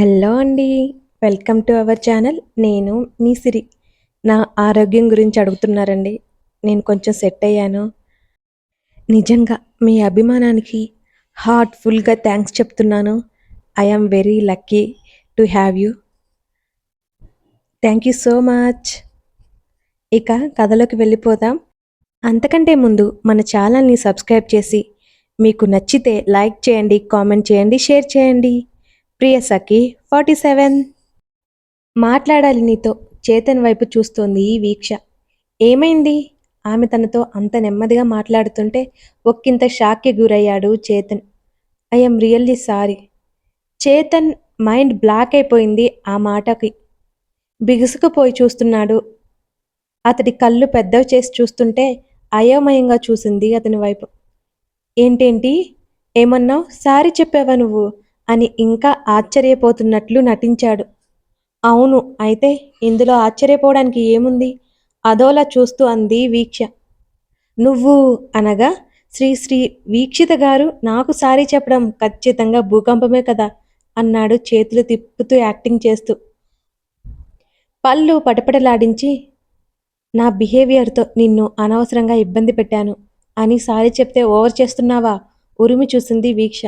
Hello అండి. Welcome to our channel. నేను మీ సిరి. నా ఆరోగ్యం గురించి అడుగుతున్నారండి. నేను కొంచెం సెట్ అయ్యాను. నిజంగా మీ అభిమానానికి హార్ట్ఫుల్గా థ్యాంక్స్ చెప్తున్నాను. I very lucky to have you. Thank you so much. ఇక కథలోకి వెళ్ళిపోదాం. అంతకంటే ముందు మన ఛానల్ని సబ్స్క్రైబ్ చేసి మీకు నచ్చితే లైక్ చేయండి కామెంట్ చేయండి షేర్ చేయండి. ప్రియ సఖి ఫార్టీ సెవెన్ మాట్లాడాలి నీతో చేతన్ వైపు చూస్తోంది ఈ వీక్ష. ఏమైంది? ఆమె తనతో అంత నెమ్మదిగా మాట్లాడుతుంటే ఒక్కింత షాక్కి గురయ్యాడు Chetan. I'm really sorry. Chetan mind block అయిపోయింది ఆ మాటకి. బిగుసుకుపోయి చూస్తున్నాడు. అతడి కళ్ళు పెద్దవి చేసి చూస్తుంటే అయోమయంగా చూసింది అతని వైపు. ఏంటేంటి? ఏమన్నావు? సారీ చెప్పావా నువ్వు? అని ఇంకా ఆశ్చర్యపోతున్నట్లు నటించాడు. అవును అయితే ఇందులో ఆశ్చర్యపోవడానికి ఏముంది? అదోలా చూస్తూ అంది వీక్ష. నువ్వు అనగా శ్రీశ్రీ వీక్షిత గారు నాకు సారీ చెప్పడం ఖచ్చితంగా భూకంపమే కదా? అన్నాడు చేతులు తిప్పుతూ యాక్టింగ్ చేస్తూ. పళ్ళు పటపటలాడించి నా బిహేవియర్తో నిన్ను అనవసరంగా ఇబ్బంది పెట్టాను. అని సారీ చెప్తే ఓవర్ చేస్తున్నావా? ఉరిమి చూసింది వీక్ష.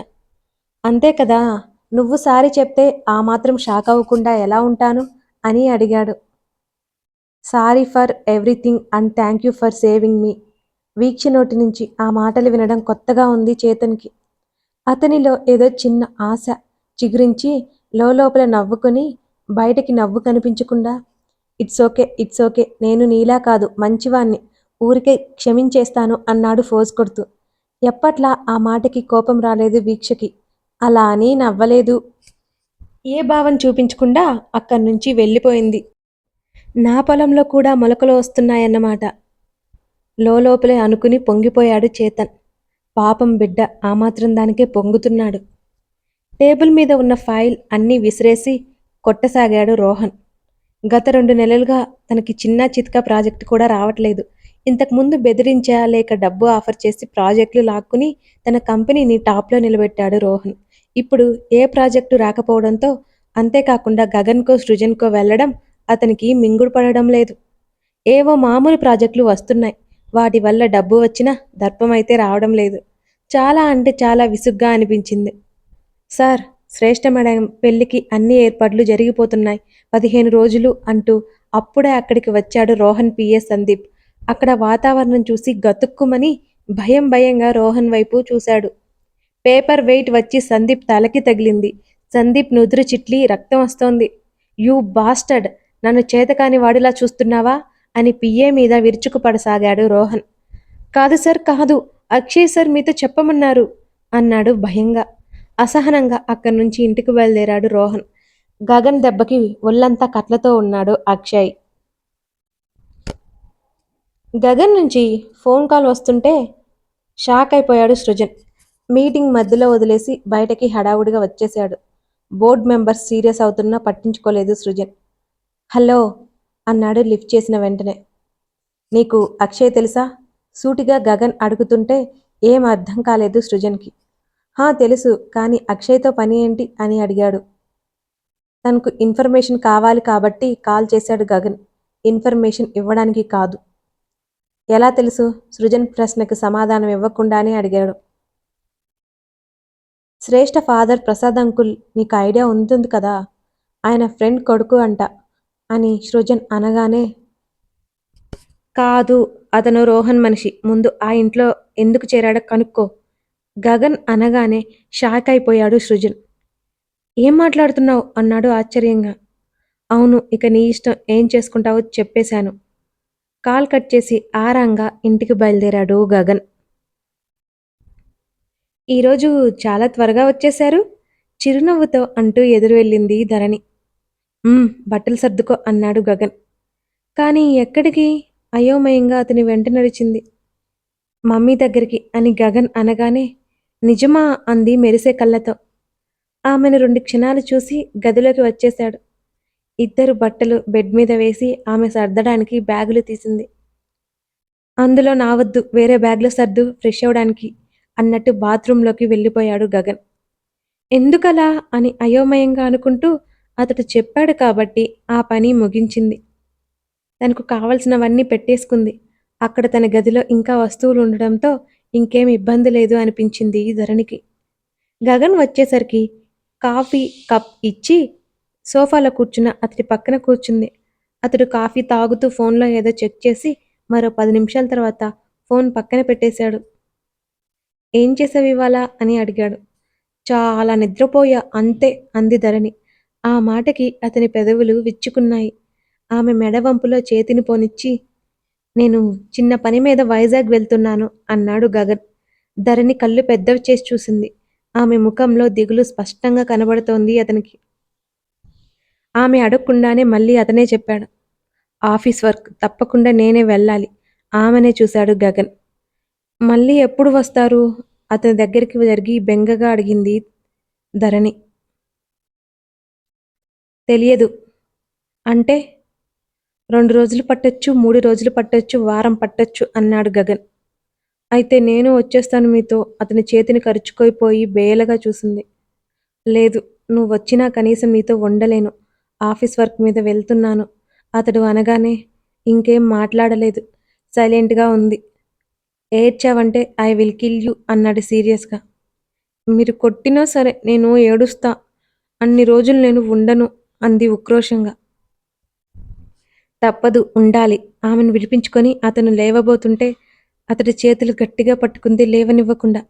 అంతే కదా నువ్వు సారి చెప్తే ఆ మాత్రం షాక్ అవ్వకుండా ఎలా ఉంటాను? అని అడిగాడు. Sorry for everything and thank you for saving me. Veeksha నోటి నుంచి ఆ మాటలు వినడం కొత్తగా ఉంది చేతన్కి. అతనిలో ఏదో చిన్న ఆశ చిగురించి లోపల నవ్వుకొని బయటకి నవ్వు కనిపించకుండా ఇట్స్ ఓకే ఇట్స్ ఓకే నేను నీలా కాదు మంచివాణ్ణి ఊరికే క్షమించేస్తాను అన్నాడు ఫోజ్ కొడుతూ. ఎప్పట్లా ఆ మాటకి కోపం రాలేదు వీక్షకి. అలా అని నవ్వలేదు. ఏ భావం చూపించకుండా అక్కడి నుంచి వెళ్ళిపోయింది. నా పొలంలో కూడా మొలకలు వస్తున్నాయన్నమాట. లోపలే అనుకుని పొంగిపోయాడు చేతన్. పాపం బిడ్డ ఆ మాత్రం దానికే పొంగుతున్నాడు. టేబుల్ మీద ఉన్న ఫైల్ అన్నీ విసిరేసి కొట్టసాగాడు రోహన్. గత రెండు నెలలుగా తనకి చిన్న చిత్కా ప్రాజెక్టు కూడా రావట్లేదు. ఇంతకుముందు బెదిరించా లేక డబ్బు ఆఫర్ చేసి ప్రాజెక్టులు లాక్కుని తన కంపెనీని టాప్లో నిలబెట్టాడు రోహన్. ఇప్పుడు ఏ ప్రాజెక్టు రాకపోవడంతో అంతేకాకుండా గగన్కో సృజన్కో వెళ్ళడం అతనికి మింగుడు పడడం లేదు. ఏవో మామూలు ప్రాజెక్టులు వస్తున్నాయి. వాటి వల్ల డబ్బు వచ్చినా దర్పమైతే రావడం లేదు. చాలా అంటే చాలా విసుగ్గా అనిపించింది. సార్ శ్రేష్ఠ మేడం పెళ్ళికి అన్ని ఏర్పాట్లు జరిగిపోతున్నాయి. పదిహేను రోజులు అంటూ అప్పుడే అక్కడికి వచ్చాడు రోహన్ పిఎస్ సందీప్. అక్కడ వాతావరణం చూసి గతుక్కుమని భయం భయంగా రోహన్ వైపు చూశాడు. పేపర్ వెయిట్ వచ్చి సందీప్ తలకి తగిలింది. సందీప్ నుదురు చిట్లి రక్తం వస్తోంది. You bastard! నన్ను చేతకాని వాడిలా చూస్తున్నావా? అని పిఏ మీద విరుచుకుపడసాగాడు రోహన్. కాదు సార్ కాదు. అక్షయ్ సార్ మీతో చెప్పమన్నారు అన్నాడు భయంగా. అసహనంగా అక్కడి నుంచి ఇంటికి బయలుదేరాడు రోహన్. గగన్ దెబ్బకి ఒళ్ళంతా కట్లతో ఉన్నాడు అక్షయ్. గగన్ నుంచి ఫోన్ కాల్ వస్తుంటే షాక్ అయిపోయాడు సృజన్. మీటింగ్ మధ్యలో వదిలేసి బయటకి హడావుడిగా వచ్చేశాడు. బోర్డ్ మెంబర్స్ సీరియస్ అవుతున్నా పట్టించుకోలేదు సృజన్. హలో అన్నాడు లిఫ్ట్ చేసిన వెంటనే. నీకు అక్షయ్ తెలుసా? సూటిగా గగన్ అడుగుతుంటే ఏం అర్థం కాలేదు సృజన్కి. హా తెలుసు కానీ అక్షయ్తో పని ఏంటి? అని అడిగాడు. తనకు ఇన్ఫర్మేషన్ కావాలి కాబట్టి కాల్ చేశాడు గగన్. ఇన్ఫర్మేషన్ ఇవ్వడానికి కాదు. ఎలా తెలుసు? సృజన్ ప్రశ్నకు సమాధానం ఇవ్వకుండానే అడిగాడు. శ్రేష్ఠ ఫాదర్ ప్రసాద్ అంకుల్ నీకు ఐడియా ఉంటుంది కదా? ఆయన ఫ్రెండ్ కొడుకు అంట అని సృజన్ అనగానే కాదు అతను రోహన్ మనిషి. ముందు ఆ ఇంట్లో ఎందుకు చేరాడో కనుక్కో. గగన్ అనగానే షాక్ అయిపోయాడు సృజన్. ఏం మాట్లాడుతున్నావు? అన్నాడు ఆశ్చర్యంగా. అవును ఇక నీ ఇష్టం ఏం చేసుకుంటావో చెప్పేశాను. కాల్ కట్ చేసి ఆరాంగా ఇంటికి బయలుదేరాడు గగన్. ఈరోజు చాలా త్వరగా వచ్చేశారు. చిరునవ్వుతో అంటూ ఎదురు వెళ్ళింది ధరణి. బట్టలు సర్దుకో అన్నాడు గగన్. కానీ ఎక్కడికి? అయోమయంగా అతని వెంట నడిచింది. మమ్మీ దగ్గరికి అని గగన్ అనగానే నిజమా అంది మెరిసే కళ్ళతో. ఆమెను రెండు క్షణాలు చూసి గదిలోకి వచ్చేశాడు. ఇద్దరు బట్టలు బెడ్ మీద వేసి ఆమె సర్దడానికి బ్యాగులు తీసింది. అందులో నా వద్దు వేరే బ్యాగ్లో సర్దు ఫ్రెష్ అవడానికి. అన్నట్టు బాత్రూంలోకి వెళ్ళిపోయాడు గగన్. ఎందుకలా అని అయోమయంగా అనుకుంటూ అతడు చెప్పాడు కాబట్టి ఆ పని ముగించింది. తనకు కావలసినవన్నీ పెట్టేసుకుంది. అక్కడ తన గదిలో ఇంకా వస్తువులు ఉండడంతో ఇంకేం ఇబ్బంది లేదు అనిపించింది ధరణికి. గగన్ వచ్చేసరికి కాఫీ కప్ ఇచ్చి సోఫాలో కూర్చున్న అతడి పక్కన కూర్చుంది. అతడు కాఫీ తాగుతూ ఫోన్లో ఏదో చెక్ చేసి మరో పది నిమిషాల తర్వాత ఫోన్ పక్కన పెట్టేశాడు. ఏం చేసావు ఇవాళ అని అడిగాడు. చాలా నిద్రపోయా అంతే అంది ధరణి. ఆ మాటకి అతని పెదవులు విచ్చుకున్నాయి. ఆమె మెడవంపులో చేతిని పోనిచ్చి నేను చిన్న పని మీద వైజాగ్ వెళ్తున్నాను అన్నాడు గగన్. ధరణి కళ్ళు పెద్దవి చేసి చూసింది. ఆమె ముఖంలో దిగులు స్పష్టంగా కనబడుతోంది అతనికి. ఆమె అడగకుండానే మళ్ళీ అతనే చెప్పాడు. ఆఫీస్ వర్క్ తప్పకుండా నేనే వెళ్ళాలి. ఆమెనే చూశాడు గగన్. మళ్ళీ ఎప్పుడు వస్తారు? అతని దగ్గరికి జరిగి బెంగగా అడిగింది ధరణి. తెలియదు. అంటే రెండు రోజులు పట్టొచ్చు మూడు రోజులు పట్టొచ్చు వారం పట్టొచ్చు అన్నాడు గగన్. అయితే నేను వచ్చేస్తాను మీతో. అతని చేతిని కరుచుకోయిపోయి బేలగా చూసింది. లేదు నువ్వు వచ్చినా కనీసం మీతో ఉండలేను. ఆఫీస్ వర్క్ మీద వెళ్తున్నాను. అతడు అనగానే ఇంకేం మాట్లాడలేదు. సైలెంట్గా ఉంది. ఏడ్చావంటే ఐ విల్ కిల్ యూ అన్నాడు సీరియస్గా. మీరు కొట్టినా సరే నేను ఏడుస్తా. అన్ని రోజులు నేను ఉండను అంది ఉక్రోషంగా. తప్పదు ఉండాలి. ఆమెను విడిపించుకొని అతను లేవబోతుంటే అతడి చేతులు గట్టిగా పట్టుకుంది లేవనివ్వకుండా.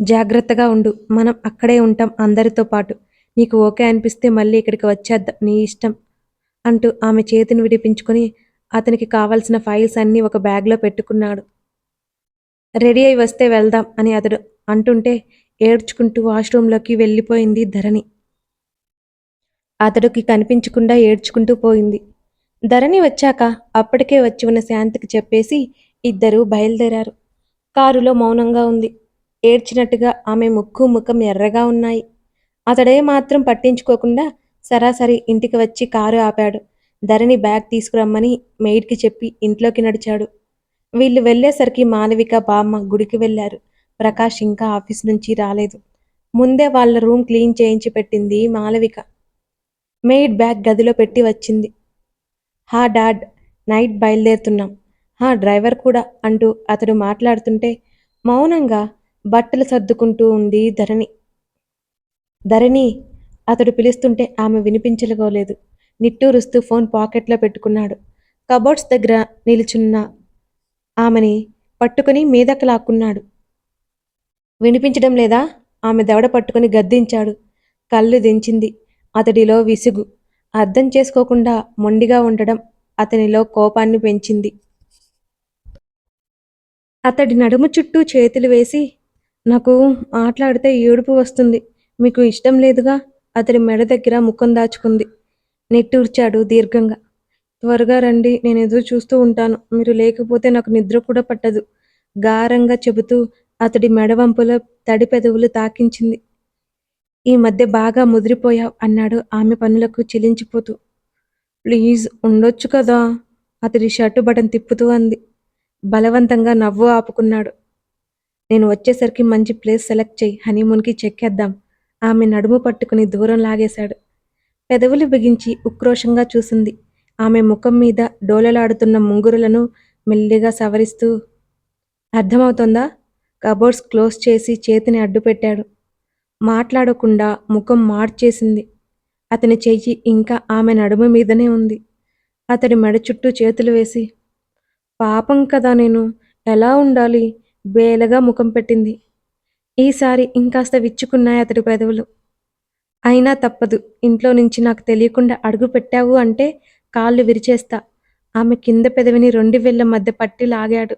జాగ్రత్తగా ఉండు మనం అక్కడే ఉంటాం అందరితో పాటు. నీకు ఓకే అనిపిస్తే మళ్ళీ ఇక్కడికి వచ్చేద్దాం నీ ఇష్టం అంటూ ఆమె చేతిని విడిపించుకొని అతనికి కావలసిన ఫైల్స్ అన్నీ ఒక బ్యాగ్లో పెట్టుకున్నాడు. రెడీ అయి వస్తే వెళ్దాం అని అతడు అంటుంటే ఏడ్చుకుంటూ వాష్రూంలోకి వెళ్ళిపోయింది ధరణి. అతడికి కనిపించకుండా ఏడ్చుకుంటూ పోయింది. ధరణి వచ్చాక అప్పటికే వచ్చి ఉన్న శాంతికి చెప్పేసి ఇద్దరూ బయలుదేరారు. కారులో మౌనంగా ఉంది. ఏడ్చినట్టుగా ఆమె ముక్కు ముఖం ఎర్రగా ఉన్నాయి. అతడే మాత్రం పట్టించుకోకుండా సరాసరి ఇంటికి వచ్చి కారు ఆపాడు. ధరణి బ్యాగ్ తీసుకురమ్మని మెయిడ్కి చెప్పి ఇంట్లోకి నడిచాడు. వీళ్ళు వెళ్ళేసరికి మాలవిక బామ్మ గుడికి వెళ్ళారు. ప్రకాష్ ఇంకా ఆఫీస్ నుంచి రాలేదు. ముందే వాళ్ళ రూమ్ క్లీన్ చేయించి పెట్టింది మాలవిక మెయిడ్ బ్యాగ్ గదిలో పెట్టి వచ్చింది. హా డాడ్ నైట్ బయలుదేరుతున్నాం. హా డ్రైవర్ కూడా అంటూ అతడు మాట్లాడుతుంటే మౌనంగా బట్టలు సర్దుకుంటూ ఉంది ధరణి. ధరణి అతడు పిలుస్తుంటే ఆమె వినిపించలుకోలేదు నిట్టూరుస్తూ ఫోన్ పాకెట్లో పెట్టుకున్నాడు. కబోర్డ్స్ దగ్గర నిలుచున్న ఆమెని పట్టుకుని మీదకు లాక్కున్నాడు. వినిపించడం లేదా? ఆమె దవడ పట్టుకుని గద్దించాడు. కళ్ళు దించింది. అతడిలో విసుగు. అర్థం చేసుకోకుండా మొండిగా ఉండడం అతనిలో కోపాన్ని పెంచింది. అతడి నడుము చుట్టూ చేతులు వేసి నాకు మాట్లాడితే ఏడుపు వస్తుంది. మీకు ఇష్టం లేదుగా? అతడి మెడ దగ్గర ముఖం దాచుకుంది. నిట్టూర్చాడు దీర్ఘంగా. త్వరగా రండి నేను ఎదురు చూస్తూ ఉంటాను. మీరు లేకపోతే నాకు నిద్ర కూడా పట్టదు. గారంగా చెబుతూ అతడి మెడవంపులో తడి పెదవులు తాకించింది. ఈ మధ్య బాగా ముదిరిపోయావు అన్నాడు ఆమె పనులకు చెలించిపోతూ. ప్లీజ్ ఉండొచ్చు కదా? అతడి షర్టు బటన్ తిప్పుతూ అంది. బలవంతంగా నవ్వు ఆపుకున్నాడు. నేను వచ్చేసరికి మంచి ప్లేస్ సెలెక్ట్ చేయి హనీమూన్కి చెక్కేద్దాం. ఆమె నడుము పట్టుకుని దూరం లాగేశాడు. పెదవులు బిగించి ఉక్రోషంగా చూసింది. ఆమె ముఖం మీద డోలలాడుతున్న ముంగురులను మెల్లిగా సవరిస్తూ అర్థమవుతోందా? కబోర్డ్స్ క్లోజ్ చేసి చేతిని అడ్డుపెట్టాడు. మాట్లాడకుండా ముఖం మార్చేసింది. అతని చెయ్యి ఇంకా ఆమె నడుము మీదనే ఉంది. అతడి మెడ చుట్టూ చేతులు వేసి పాపం కదా నేను ఎలా ఉండాలి? బేలగా ముఖం పెట్టింది. ఈసారి ఇంకాస్త విచ్చుకున్నాయి అతడి పెదవులు. అయినా తప్పదు. ఇంట్లో నుంచి నాకు తెలియకుండా అడుగు పెట్టావు అంటే కాళ్ళు విరిచేస్తా. ఆమె కింద పెదవిని రెండు వేళ్ళ మధ్య పట్టి లాగాడు.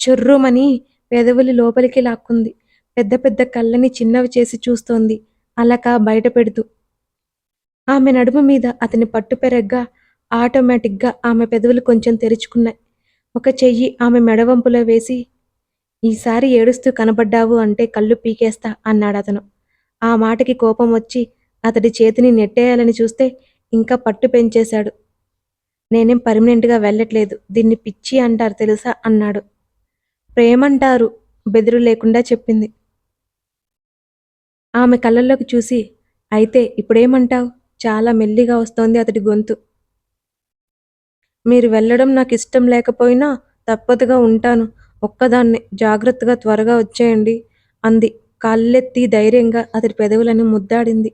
చొర్రుమని పెదవులు లోపలికి లాక్కుంది. పెద్ద పెద్ద కళ్ళని చిన్నవి చేసి చూస్తోంది. అలక బయట పెడుతూ. ఆమె నడుము మీద అతని పట్టు పెరగ్గా ఆటోమేటిక్గా ఆమె పెదవులు కొంచెం తెరుచుకున్నాయి. ఒక చెయ్యి ఆమె మెడవంపులో వేసి ఈసారి ఏడుస్తూ కనబడ్డావు అంటే కళ్ళు పీకేస్తా అన్నాడు అతను ఆ మాటకి కోపం వచ్చి అతడి చేతిని నెట్టేయాలని చూస్తే ఇంకా పట్టు పెంచేశాడు. నేనేం పర్మనెంట్గా వెళ్ళట్లేదు. దీన్ని పిచ్చి అంటారు తెలుసా? అన్నాడు. ప్రేమంటారు బెదిరు లేకుండా చెప్పింది. ఆమె కళ్ళల్లోకి చూసి అయితే ఇప్పుడేమంటావు? చాలా మెల్లిగా వస్తోంది అతడి గొంతు. మీరు వెళ్ళడం నాకు ఇష్టం లేకపోయినా తప్పదుగా ఉంటాను. ఒక్కదాన్నే జాగ్రత్తగా త్వరగా వచ్చేయండి అంది. కాళ్ళెత్తి ధైర్యంగా అతడి పెదవులను ముద్దాడింది.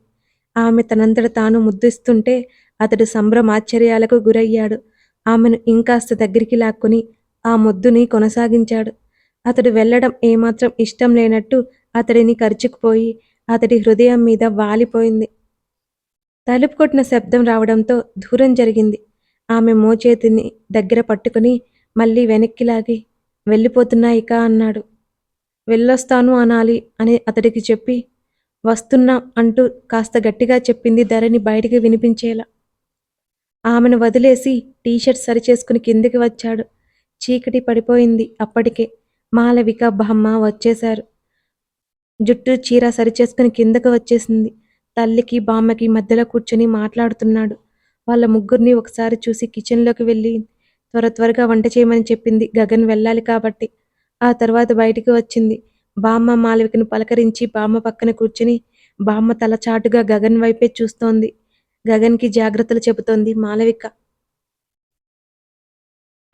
ఆమె తనంతట తాను ముద్దిస్తుంటే అతడు సంభ్రమాశ్చర్యాలకు గురయ్యాడు. ఆమెను ఇంకాస్త దగ్గరికి లాక్కుని ఆ ముద్దుని కొనసాగించాడు. అతడు వెళ్ళడం ఏమాత్రం ఇష్టం లేనట్టు అతడిని కరుచుకుపోయి అతడి హృదయం మీద వాలిపోయింది. తలుపు కొట్టిన శబ్దం రావడంతో దూరం జరిగింది. ఆమె మోచేతిని దగ్గర పట్టుకుని మళ్ళీ వెనక్కి లాగి వెళ్ళిపోతున్నా ఇక అన్నాడు. వెళ్ళొస్తాను అనాలి అని అతడికి చెప్పి వస్తున్నా అంటూ కాస్త గట్టిగా చెప్పింది ధరణి బయటికి వినిపించేలా. ఆమెను వదిలేసి టీషర్ట్ సరిచేసుకుని కిందికి వచ్చాడు. చీకటి పడిపోయింది అప్పటికే. మాలవిక బామ్మ వచ్చేశారు. జుట్టు చీర సరిచేసుకుని కిందకు వచ్చేసింది. తల్లికి బామ్మకి మధ్యలో కూర్చొని మాట్లాడుతున్నాడు. వాళ్ళ ముగ్గురిని ఒకసారి చూసి కిచెన్లోకి వెళ్ళి త్వర త్వరగా వంట చేయమని చెప్పింది. గగన్ వెళ్ళాలి కాబట్టి ఆ తర్వాత బయటికి వచ్చింది. బామ్మ మాలవికను పలకరించి బామ్మ పక్కన కూర్చుని బామ్మ తల చాటుగా గగన్ వైపే చూస్తోంది. గగన్కి జాగ్రత్తలు చెబుతోంది మాలవిక.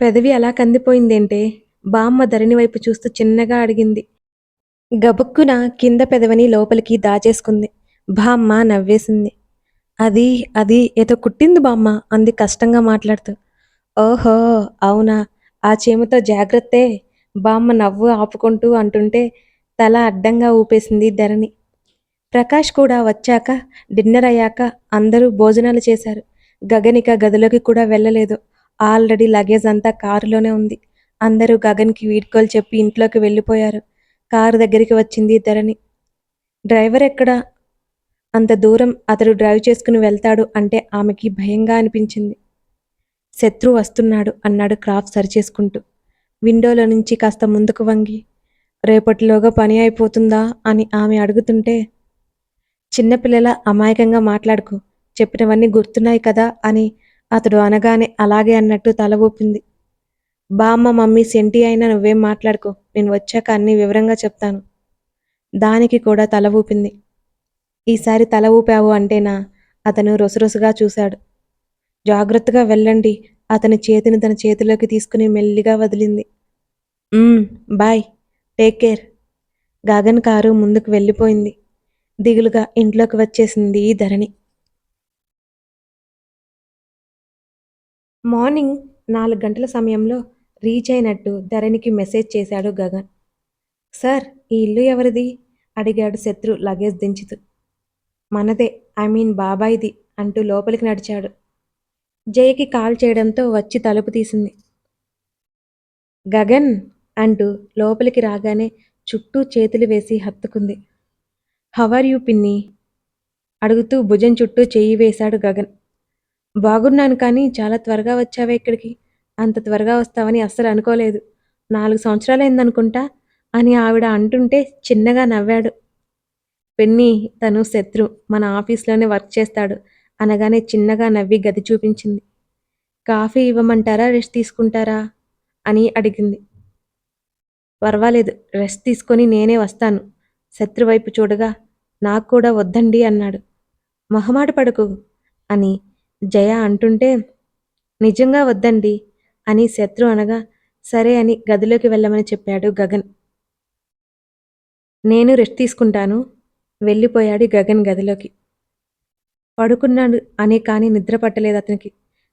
పెదవి అలా కందిపోయిందేంటే? బామ్మ ధరణి వైపు చూస్తూ చిన్నగా అడిగింది. గబుక్కున కింద పెదవిని లోపలికి దాచేసుకుంది. బామ్మ నవ్వేసింది. అది అది ఏదో కుట్టింది బామ్మ అంది కష్టంగా మాట్లాడుతూ. ఓహో అవునా? ఆ చీమతో జాగ్రత్తే. బామ్మ నవ్వు ఆపుకుంటూ అంటుంటే తల అడ్డంగా ఊపేసింది ధరణి. ప్రకాష్ కూడా వచ్చాక డిన్నర్ అయ్యాక అందరూ భోజనాలు చేశారు. గగనిక గదిలోకి కూడా వెళ్ళలేదు. ఆల్రెడీ లగేజ్ అంతా కారులోనే ఉంది. అందరూ గగన్కి వీడ్కోలు చెప్పి ఇంట్లోకి వెళ్ళిపోయారు. కారు దగ్గరికి వచ్చింది ధరణి. డ్రైవర్ ఎక్కడా? అంత దూరం అతడు డ్రైవ్ చేసుకుని వెళ్తాడు అంటే ఆమెకి భయంగా అనిపించింది. శత్రు వస్తున్నాడు అన్నాడు క్రాఫ్ సరిచేసుకుంటూ. విండోలో నుంచి కాస్త ముందుకు వంగి రేపటిలోగా పని అయిపోతుందా అని ఆమె అడుగుతుంటే చిన్నపిల్లల అమాయకంగా మాట్లాడుకు చెప్పినవన్నీ గుర్తున్నాయి కదా అని అతడు అనగానే అలాగే అన్నట్టు తల ఊపింది. బామ్మ మమ్మీ సెంటి అయినా నువ్వేం మాట్లాడుకో నేను వచ్చాక అన్ని వివరంగా చెప్తాను. దానికి కూడా తల ఊపింది. ఈసారి తల ఊపావు అంటేనా అతను రొసరొసగా చూశాడు. జాగ్రత్తగా వెళ్ళండి అతని చేతిని తన చేతిలోకి తీసుకుని మెల్లిగా వదిలింది. Bye take care. Gagan car ముందుకు వెళ్ళిపోయింది. దిగులుగా ఇంట్లోకి వచ్చేసింది ధరణి. మార్నింగ్ నాలుగు గంటల సమయంలో రీచ్ అయినట్టు ధరణికి మెసేజ్ చేశాడు గగన్. సార్ ఈ ఇల్లు ఎవరిది? అడిగాడు శత్రు లగేజ్ దించుతూ. మనదే ఐ మీన్ బాబాయిది అంటూ లోపలికి నడిచాడు. జయకి కాల్ చేయడంతో వచ్చి తలుపు తీసింది. గగన్ అంటూ లోపలికి రాగానే చుట్టూ చేతులు వేసి హత్తుకుంది. హవర్ యూ పిన్ని? అడుగుతూ భుజం చుట్టూ చెయ్యి వేశాడు గగన్. బాగున్నాను కానీ చాలా త్వరగా వచ్చావే ఇక్కడికి. అంత త్వరగా వస్తావని అస్సలు అనుకోలేదు. నాలుగు సంవత్సరాలైందనుకుంటా? అని ఆవిడ అంటుంటే చిన్నగా నవ్వాడు. పెన్ని తను శత్రు. మన ఆఫీస్లోనే వర్క్ చేస్తాడు. అనగానే చిన్నగా నవ్వి గది చూపించింది. కాఫీ ఇవ్వమంటారా? రెస్ట్ తీసుకుంటారా? అని అడిగింది. పర్వాలేదు రెస్ట్ తీసుకొని నేనే వస్తాను. శత్రువైపు చూడగా నాకు కూడా వద్దండి అన్నాడు. మొహమాట పడుకు అని జయ అంటుంటే నిజంగా వద్దండి అని శత్రు అనగా సరే అని గదిలోకి వెళ్ళమని చెప్పాడు గగన్. నేను రెస్ట్ తీసుకుంటాను వెళ్ళిపోయాడు గగన్ గదిలోకి. పడుకున్నాడు అనే కానీ నిద్ర పట్టలేదు అతనికి.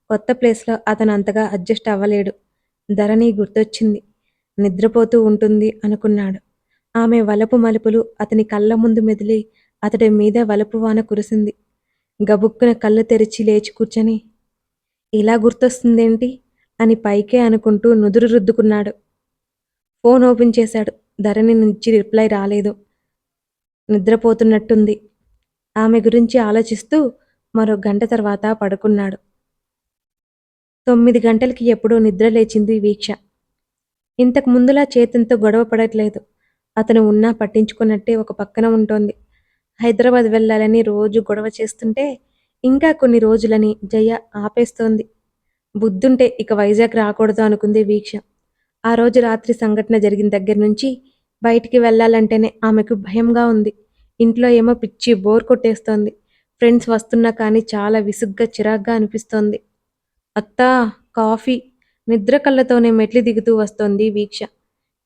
కొత్త ప్లేస్లో అతను అంతగా అడ్జస్ట్ అవ్వలేడు. ధరణి గుర్తొచ్చింది. నిద్రపోతూ ఉంటుంది అనుకున్నాడు. ఆమె వలపు మలుపులు అతని కళ్ళ ముందు మెదిలి అతడి మీద వలపు వాన కురిసింది. గబుక్కున కళ్ళు తెరిచి లేచి కూర్చొని ఇలా గుర్తొస్తుందేంటి? అని పైకే అనుకుంటూ నుదురు రుద్దుకున్నాడు. ఫోన్ ఓపెన్ చేశాడు. ధరణి నుంచి రిప్లై రాలేదు. నిద్రపోతున్నట్టుంది. ఆమె గురించి ఆలోచిస్తూ మరో గంట తర్వాత పడుకున్నాడు. తొమ్మిది గంటలకి ఎప్పుడో నిద్ర లేచింది వీక్ష. ఇంతకు ముందులా చేతంతో గొడవ పడట్లేదు. అతను ఉన్నా పట్టించుకున్నట్టే ఒక పక్కన ఉంటోంది. హైదరాబాద్ వెళ్ళాలని రోజు గొడవ చేస్తుంటే ఇంకా కొన్ని రోజులని జయ ఆపేస్తోంది. బుద్ధుంటే ఇక వైజాగ్ రాకూడదు అనుకుంది వీక్ష. ఆ రోజు రాత్రి సంఘటన జరిగిన దగ్గర నుంచి బయటికి వెళ్ళాలంటేనే ఆమెకు భయంగా ఉంది. ఇంట్లో ఏమో పిచ్చి బోర్ కొట్టేస్తోంది. ఫ్రెండ్స్ వస్తున్నా కానీ చాలా విసుగ్గా చిరాగ్గా అనిపిస్తోంది. అత్తా కాఫీ. నిద్ర కళ్ళతోనే మెట్లు దిగుతూ వస్తోంది వీక్ష.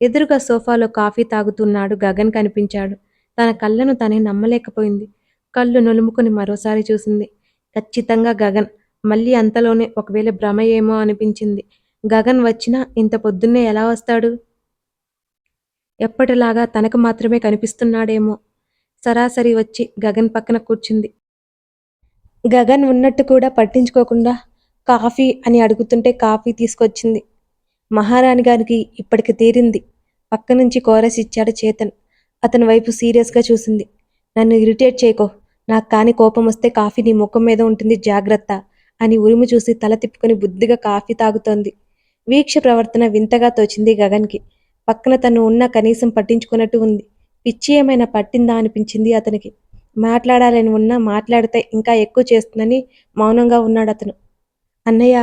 ఎదురుగా సోఫాలో కాఫీ తాగుతున్నాడు గగన్ కనిపించాడు. తన కళ్ళను తనే నమ్మలేకపోయింది. కళ్ళు నులుముకొని మరోసారి చూసింది. ఖచ్చితంగా గగన్. మళ్ళీ అంతలోనే ఒకవేళ భ్రమ ఏమో అనిపించింది. గగన్ వచ్చినా ఇంత పొద్దున్నే ఎలా వస్తాడు? ఎప్పటిలాగా తనకు మాత్రమే కనిపిస్తున్నాడేమో. సరాసరి వచ్చి గగన్ పక్కన కూర్చుంది. గగన్ ఉన్నట్టు కూడా పట్టించుకోకుండా కాఫీ అని అడుగుతుంటే కాఫీ తీసుకొచ్చింది. మహారాణి గారికి ఇప్పటికి తీరింది. పక్క నుంచి కోరస్ ఇచ్చాడు చేతన్. అతని వైపు సీరియస్గా చూసింది. నన్ను ఇరిటేట్ చేయకో. నాకు కాని కోపం వస్తే కాఫీ నీ ముఖం మీద ఉంటుంది జాగ్రత్త అని ఉరుము చూసి తల తిప్పుకొని బుద్ధిగా కాఫీ తాగుతోంది. వీక్ష ప్రవర్తన వింతగా తోచింది గగన్కి. పక్కన తను ఉన్న కనీసం పట్టించుకున్నట్టు ఉంది. పిచ్చి ఏమైనా పట్టిందా అనిపించింది అతనికి. మాట్లాడాలని ఉన్నా మాట్లాడితే ఇంకా ఎక్కువ చేస్తుందని మౌనంగా ఉన్నాడు అతను. అన్నయ్య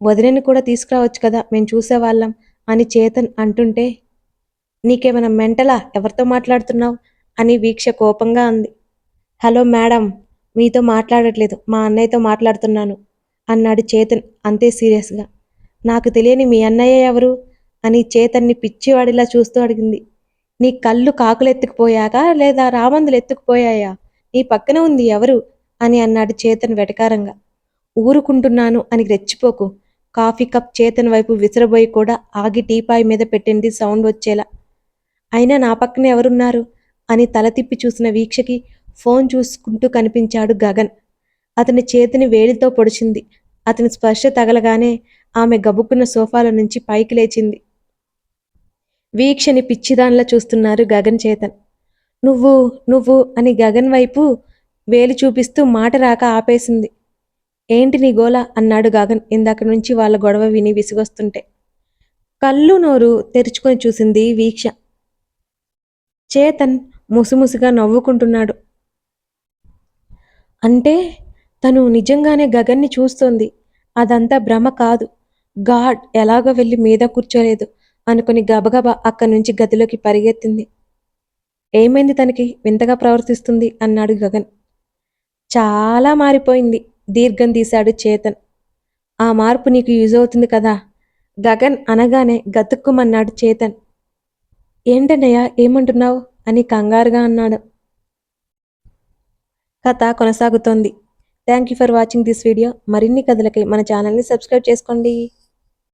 వదినని కూడా తీసుకురావచ్చు కదా మేము చూసేవాళ్ళం అని చేతన్ అంటుంటే నీకేమైనా మెంటలా? ఎవరితో మాట్లాడుతున్నావు? అని వీక్ష కోపంగా అంది. హలో మేడం మీతో మాట్లాడట్లేదు మా అన్నయ్యతో మాట్లాడుతున్నాను అన్నాడు చేతన్ అంతే సీరియస్గా. నాకు తెలియని మీ అన్నయ్య ఎవరు? అని చేతన్ని పిచ్చివాడిలా చూస్తూ అడిగింది. నీ కళ్ళు కాకులు ఎత్తుకుపోయాగా లేదా రామందులు ఎత్తుకుపోయాయా నీ పక్కన ఉంది ఎవరు? అని అన్నాడు చేతన్ వెటకారంగా. ఊరుకుంటున్నాను అని రెచ్చిపోకు. కాఫీ కప్ చేతన్ వైపు విసిరబోయి కూడా ఆగి టీపాయ్ మీద పెట్టింది సౌండ్ వచ్చేలా. అయినా నా పక్కన ఎవరున్నారు? అని తల తిప్పి చూసిన వీక్షకి ఫోన్ చూసుకుంటూ కనిపించాడు గగన్. అతని చేతిని వేలితో పొడిచింది. అతని స్పర్శ తగలగానే ఆమె గబుక్కున్న సోఫాల నుంచి పైకి లేచింది. వీక్షని పిచ్చిదాన్లా చూస్తున్నారు గగన్ చేతన్. నువ్వు నువ్వు అని గగన్ వైపు వేలు చూపిస్తూ మాట రాక ఆపేసింది. ఏంటి నీ గోల? అన్నాడు గగన్ ఇందాక నుంచి వాళ్ళ గొడవ విని విసిగొస్తుంటే. కళ్ళు నోరు తెరుచుకొని చూసింది వీక్ష. చేతన్ ముసుముసుగా నవ్వుకుంటున్నాడు. అంటే తను నిజంగానే గగన్ని చూస్తోంది. అదంతా భ్రమ కాదు. గాడ్ ఎలాగో వెళ్ళి మీద కూర్చోలేదు. అనుకుని గబగబా అక్కడి నుంచి గదిలోకి పరిగెత్తింది. ఏమైంది తనకి? వింతగా ప్రవర్తిస్తుంది అన్నాడు గగన్. చాలా మారిపోయింది దీర్ఘం తీశాడు చేతన్. ఆ మార్పు నీకు యూజ్ అవుతుంది కదా? గగన్ అనగానే గతుక్కుమన్నాడు చేతన్. ఏంటన్నయ్య ఏమంటున్నావు? అని కంగారుగా అన్నాడు. కథ కొనసాగుతోంది. Thank you for watching this video. మరిన్ని కథలకై మన ఛానల్ని సబ్స్క్రైబ్ చేసుకోండి.